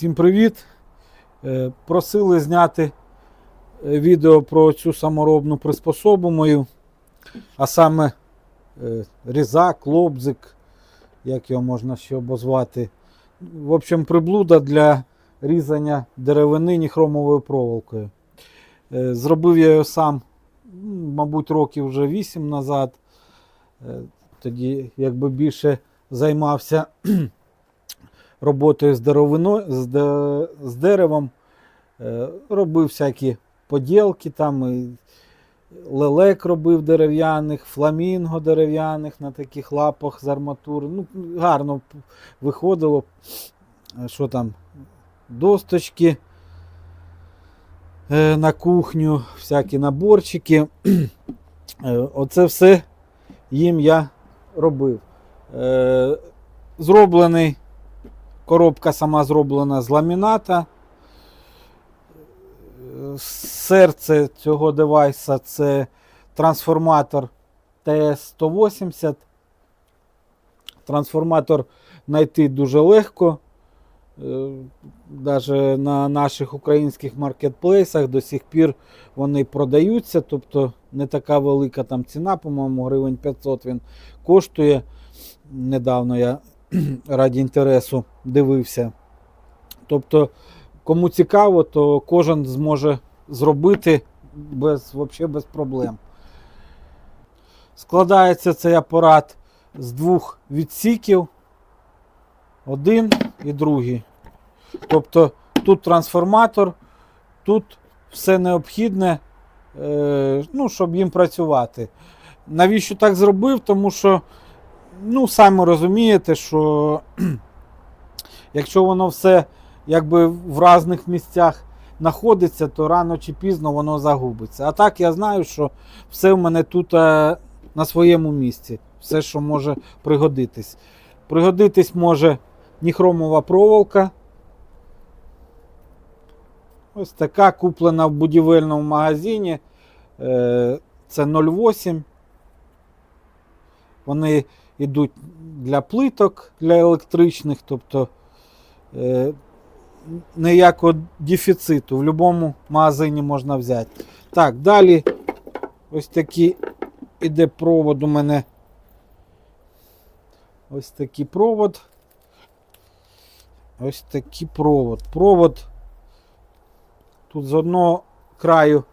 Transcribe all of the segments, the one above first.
Всім привіт! Е, Просили зняти е, відео про цю саморобну приспособу мою, а саме е, різак, лобзик, як його можна ще обозвати. В общем, приблуда для різання деревини ніхромовою проволокою. Зробив я його сам, мабуть, років вже 8 назад. Тоді якби більше займався роботою з деревиною, з, з деревом, е, робив всякі поділки, там і лелек робив дерев'яних, фламінго дерев'яних на таких лапах з арматури. Ну, гарно виходило. Е, Що там? Досточки е, на кухню, всякі наборчики. Оце все їм я робив. Зроблений Коробка сама зроблена з ламіната. Е, Серце цього девайса це трансформатор TS180. Трансформатор знайти дуже легко. Навіть на наших українських маркетплейсах до сих пір вони продаються, тобто не така велика там ціна, по-моєму, гривень 500 він коштує. Недавно я раді інтересу дивився. Тобто, кому цікаво, то кожен зможе зробити без, вообще без проблем. Складається цей апарат з двох відсіків. Один і другий. Тобто тут трансформатор, тут все необхідне, е, ну, щоб їм працювати. Навіщо так зробив? Тому що ну, самі розумієте, що якщо воно все якби в різних місцях знаходиться, то рано чи пізно воно загубиться. А так я знаю, що все в мене тут е, на своєму місці. Все, що може пригодитись. Пригодитись може ніхромова проволока. Ось така куплена в будівельному магазині. Е, Це 0,8. Вони йдуть для плиток, для електричних, тобто е, ніякого дефіциту. В будь-якому магазині можна взяти. Так, далі ось такий іде провод у мене. Ось такий провод. Ось такий провод. Провод. Тут з одного краю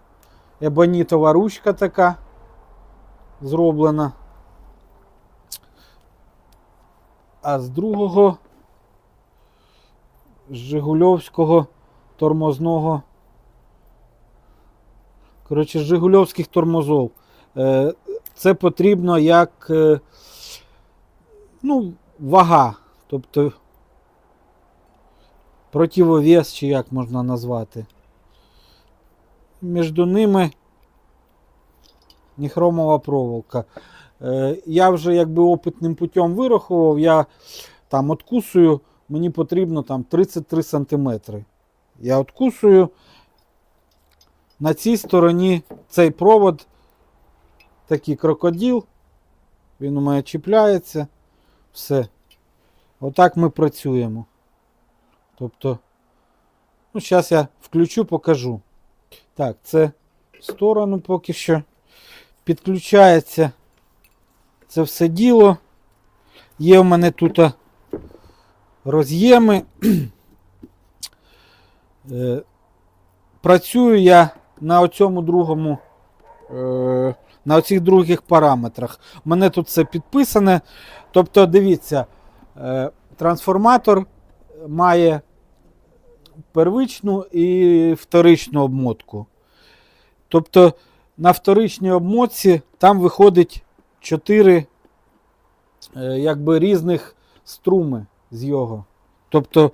ебонітова ручка така зроблена. А з другого з Жигульовського тормозного. Коротше, з Жигульовських тормозов. Е, Це потрібно як е, ну, вага. Тобто противовес, чи як можна назвати. Між ними ніхромова проволока. Е, Я вже якби опитним путем вирахував, я там откусую, мені потрібно там 33 см. Я откусую. На цій стороні цей провод, такий крокодил, він у мене чіпляється. Все. Отак ми працюємо. Тобто, ну, зараз я включу, покажу. Так, це в сторону поки що. Підключається це все діло. Є в мене тут роз'єми. Е, Працюю я на оцьому другому, е, на оцих других параметрах. У мене тут все підписане. Тобто, дивіться, е, трансформатор має первичну і вторичну обмотку. Тобто на вторичній обмотці там виходить 4 е, якби різних струми з його. Тобто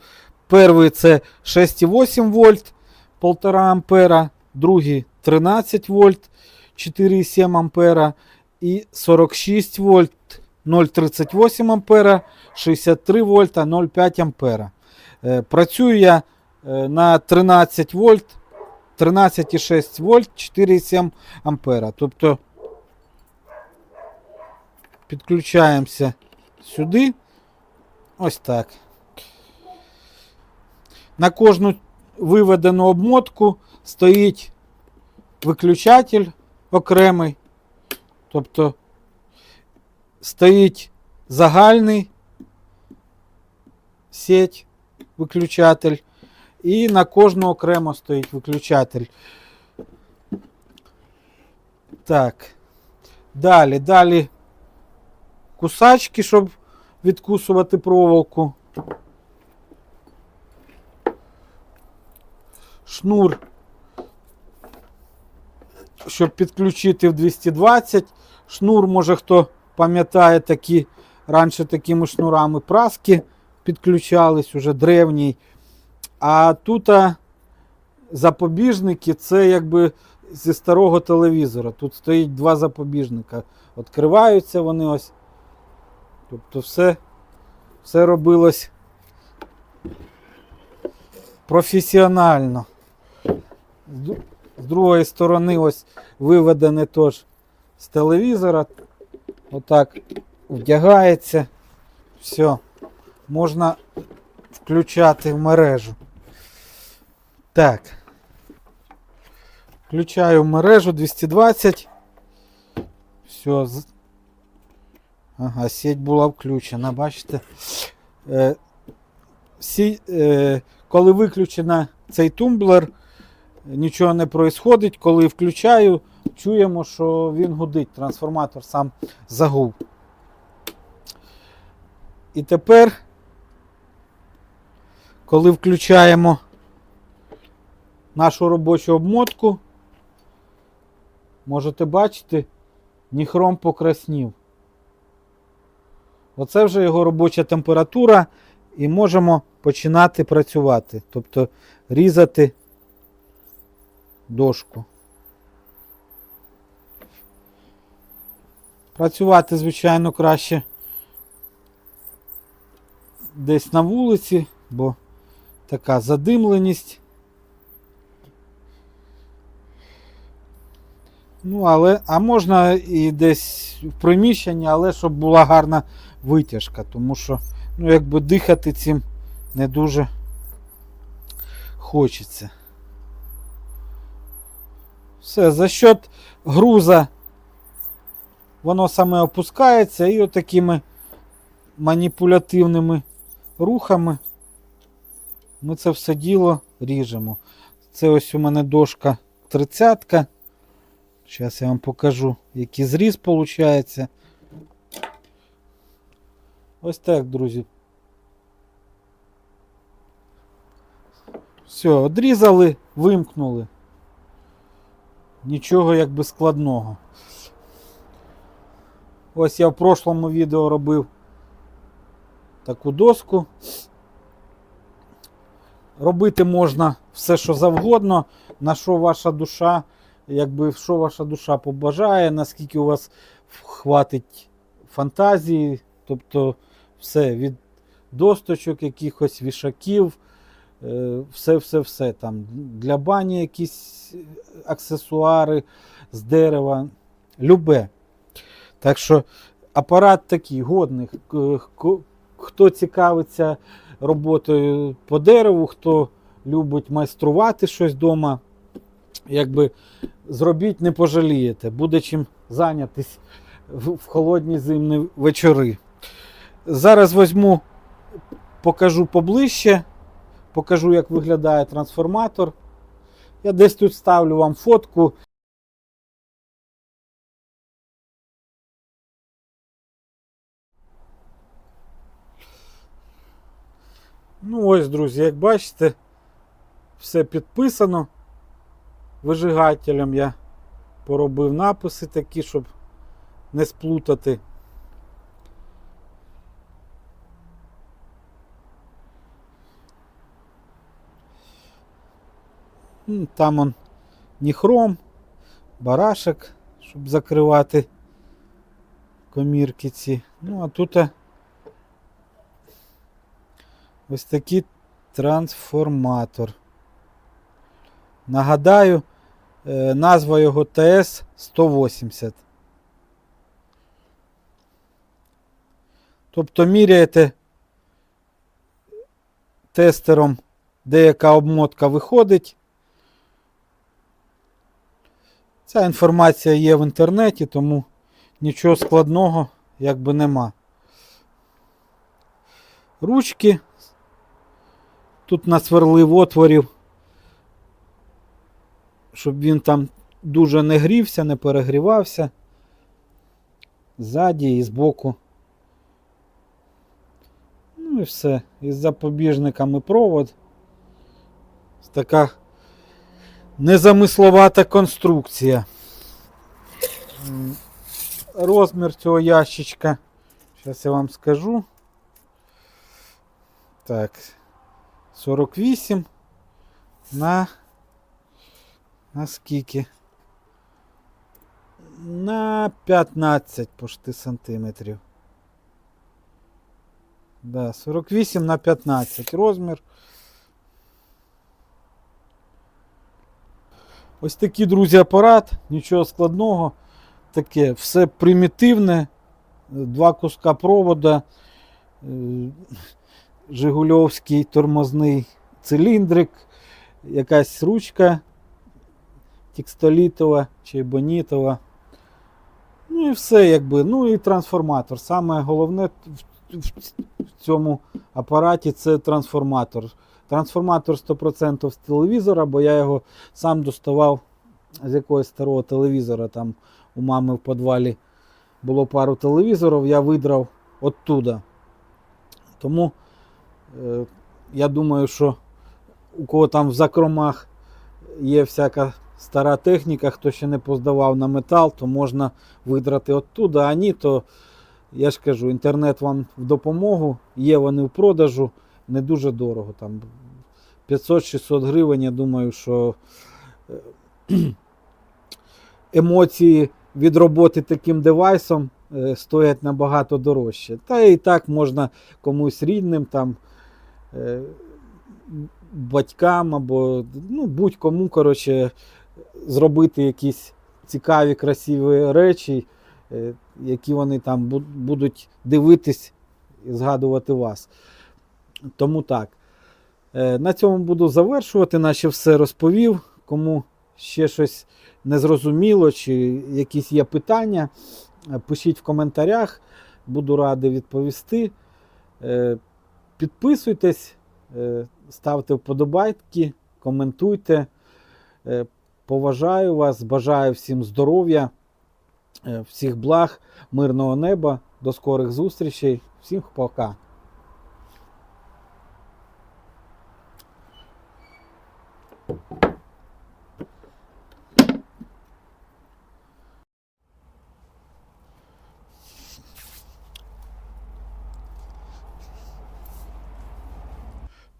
перший це 6,8 вольт 1,5 ампера, другий 13 вольт 4,7 ампера і 46 вольт 0,38 ампера, 63 вольта 0,5 ампера. Е, Працюю я е, на 13 вольт 13,6 вольт 4,7 ампера. Тобто підключаємося сюди. Ось так. На кожну виведену обмотку стоїть виключатель окремий. Тобто стоїть загальний сеть, виключатель, і на кожну окремо стоїть виключатель. Так. Далі, далі кусачки, щоб відкусувати проволоку. Шнур, щоб підключити в 220. Шнур, може хто пам'ятає такі, раніше такими шнурами праски підключались, уже древній. А тут запобіжники це якби зі старого телевізора. Тут стоїть два запобіжника. Відкриваються вони ось. Тобто все, все робилось професіонально. З другої сторони ось виведене теж з телевізора. Отак вдягається. Все. Можна включати в мережу. Так. Включаю мережу 220. Все. Ага, сеть була включена, бачите. Е, сі, е, коли виключена цей тумблер, нічого не происходить. Коли включаю, чуємо, що він гудить. Трансформатор сам загув. І тепер, коли включаємо нашу робочу обмотку, можете бачити, ніхром покраснів. Оце вже його робоча температура, і можемо починати працювати. Тобто різати дошку. Працювати, звичайно, краще десь на вулиці, бо така задимленість. Ну, але, а можна і десь в приміщенні, але щоб була гарна витяжка, тому що ну, якби дихати цим не дуже хочеться. Все, за счет груза воно саме опускається і отакими маніпулятивними рухами ми це все діло ріжемо. Це ось у мене дошка 30. Зараз я вам покажу, який зріз виходить. Ось так, друзі. Все, одрізали, вимкнули. Нічого якби складного. Ось я в прошлому відео робив таку доску. Робити можна все, що завгодно, на що ваша душа, якби що ваша душа побажає, наскільки у вас хватить фантазії, тобто все від досточок, якихось вішаків, все-все-все там. Для бані якісь аксесуари з дерева, любе. Так що апарат такий годний. Хто цікавиться роботою по дереву, хто любить майструвати щось вдома, якби зробіть, не пожалієте. Буде чим зайнятись в холодні зимні вечори. Зараз візьму, покажу поближче, покажу, як виглядає трансформатор. Я десь тут ставлю вам фотку. Ну ось, друзі, як бачите, все підписано. Вижигателем я поробив написи такі, щоб не сплутати. Там он ніхром, барашек, щоб закривати комірки ці. Ну, а тут ось такий трансформатор. Нагадаю, назва його ТС-180. Тобто міряєте тестером деяка обмотка виходить. Ця інформація є в інтернеті, тому нічого складного якби нема. Ручки. Тут насверлив отворів, щоб він там дуже не грівся, не перегрівався. Ззаді і збоку. Ну і все. Із запобіжниками провод. Така незамисловата конструкція. Розмір цього ящичка. Зараз я вам скажу. Так. 48 на. На скільки? На 15 пошти сантиметрів. Да, 48 на 15 розмір. Ось такий, друзі, апарат, нічого складного. Таке все примітивне. Два куска провода, е, Жигульовський тормозний циліндрик, якась ручка текстолітова чи бонітова. Ну і все, якби. Ну і трансформатор. Саме головне в цьому апараті це трансформатор. Трансформатор 100% з телевізора, бо я його сам доставав з якогось старого телевізора. Там у мами в підвалі було пару телевізорів, я видрав оттуда. Тому е, я думаю, що у кого там в закромах є всяка стара техніка, хто ще не поздавав на метал, то можна видрати оттуда, а ні, то я ж кажу, інтернет вам в допомогу, є вони в продажу, не дуже дорого. Там 500-600 гривень, я думаю, що е, емоції від роботи таким девайсом е, стоять набагато дорожче. Та і так можна комусь рідним, там, е, батькам або ну, будь-кому коротше, зробити якісь цікаві, красиві речі, е, які вони там будуть дивитись і згадувати вас. Тому так. Е, На цьому буду завершувати, наче все розповів. Кому ще щось незрозуміло, чи якісь є питання, е, пишіть в коментарях, буду радий відповісти. Підписуйтесь, ставте вподобайки, коментуйте. Поважаю вас, бажаю всім здоров'я, е, всіх благ, мирного неба, до скорих зустрічей. Всім пока.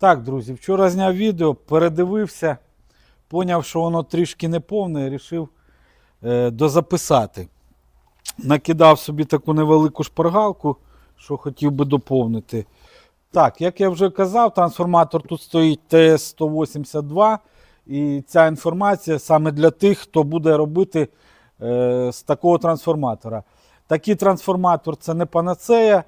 Так, друзі, вчора зняв відео, передивився, поняв, що воно трішки неповне, вирішив е, дозаписати. Накидав собі таку невелику шпаргалку, що хотів би доповнити. Так, як я вже казав, трансформатор тут стоїть ТС-182. І ця інформація саме для тих, хто буде робити е, з такого трансформатора. Такий трансформатор це не панацея.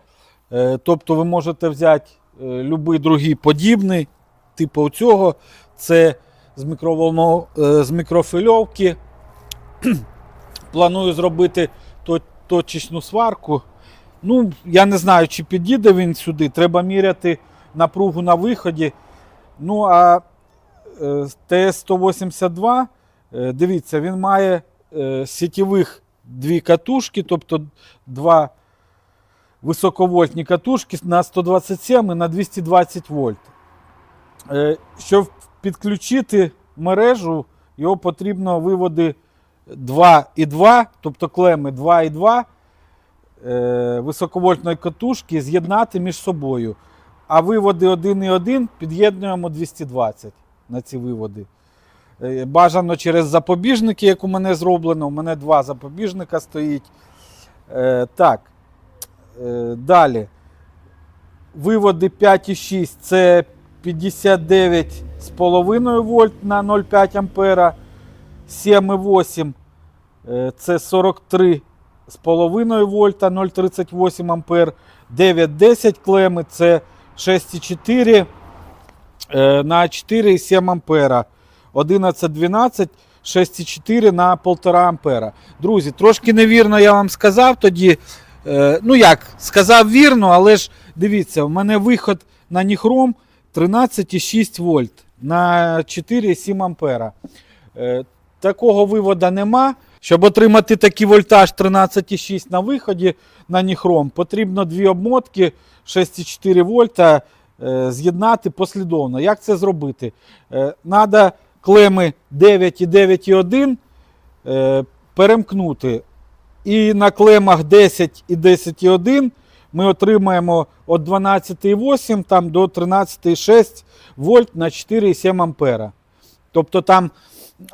Е, тобто ви можете взяти е, будь-який другий подібний, типу цього. Це з, мікроволно, е, з мікрофильовки. Планую зробити то- точечну сварку. Ну, я не знаю, чи підійде він сюди. Треба міряти напругу на виході. Ну, а е, ТС-182, е, дивіться, він має сітєвих дві катушки, тобто два високовольтні катушки на 127 і на 220 вольт. Е, Щоб підключити мережу, його потрібно виводи 2,2, тобто клеми 2,2 е, високовольтної катушки з'єднати між собою. А виводи 1,1 під'єднуємо 220 на ці виводи. Е, Бажано через запобіжники, як у мене зроблено. У мене два запобіжника стоїть. Е, так. Далі. Виводи 5,6 це 59,5 вольт на 0,5 ампера. 7,8 е, це 43,5 вольта 0,38 ампер. 9,10 клеми це 6,4 е, на 4,7 ампера. 11-12, 6,4 на 1,5 ампера. Друзі, трошки невірно я вам сказав тоді. Е, ну як, сказав вірно, але ж дивіться, у мене виход на ніхром 13,6 вольт на 4,7 ампера. Е, такого вивода нема. Щоб отримати такий вольтаж 13,6 на виході на ніхром, потрібно дві обмотки 6,4 вольта е, з'єднати послідовно. Як це зробити? Е, Надо клеми 9 і 9,1 е, перемкнути. І на клемах 10 і 10,1 ми отримаємо від 12,8 там, до 13,6 вольт на 4,7 ампера. Тобто там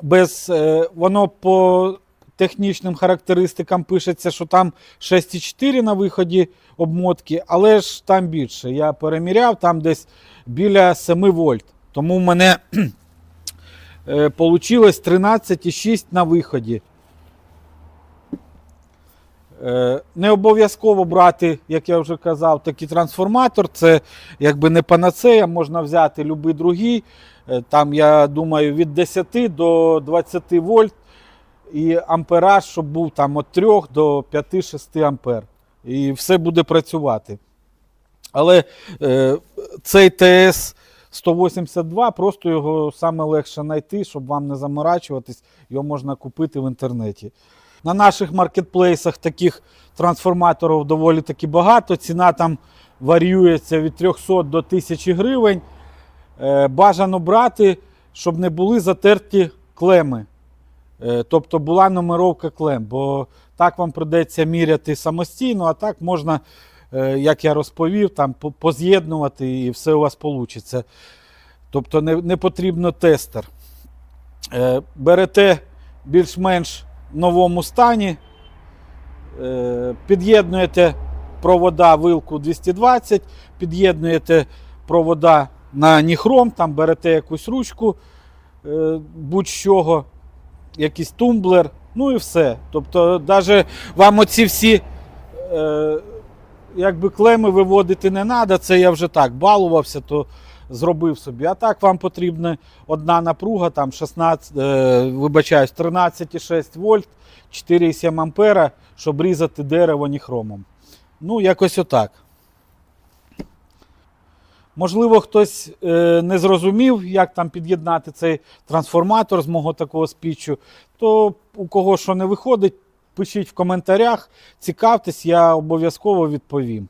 без, е, воно по технічним характеристикам пишеться, що там 6,4 на виході обмотки, але ж там більше. Я переміряв, там десь біля 7 вольт. Тому в мене е, получилось 13,6 на виході. Е, Не обов'язково брати, як я вже казав, такий трансформатор. Це якби не панацея, можна взяти будь-який другий. Е, Там, я думаю, від 10 до 20 вольт і ампераж, щоб був там від 3 до 5-6 ампер. І все буде працювати. Але е, цей ТС 182, просто його саме легше знайти, щоб вам не заморачуватись, його можна купити в інтернеті. На наших маркетплейсах таких трансформаторів доволі таки багато. Ціна там варіюється від 300 до 1000 гривень. Е, Бажано брати, щоб не були затерті клеми. Е, Тобто була нумеровка клем, бо так вам придеться міряти самостійно, а так можна, е, як я розповів, там поз'єднувати і все у вас вийде. Тобто не, не потрібно тестер. Берете більш-менш новому стані, е, під'єднуєте провода вилку 220, під'єднуєте провода на ніхром, там берете якусь ручку е, будь-чого, якийсь тумблер, ну і все. Тобто, навіть вам оці всі е, якби клеми виводити не треба, це я вже так балувався, то зробив собі. А так вам потрібна одна напруга, там 16, е, вибачаюсь, 13,6 вольт, 4,7 ампера, щоб різати дерево ніхромом. Ну, якось отак. Можливо, хтось е, не зрозумів, як там під'єднати цей трансформатор з мого такого спічу, то у кого що не виходить, пишіть в коментарях, цікавтесь, я обов'язково відповім.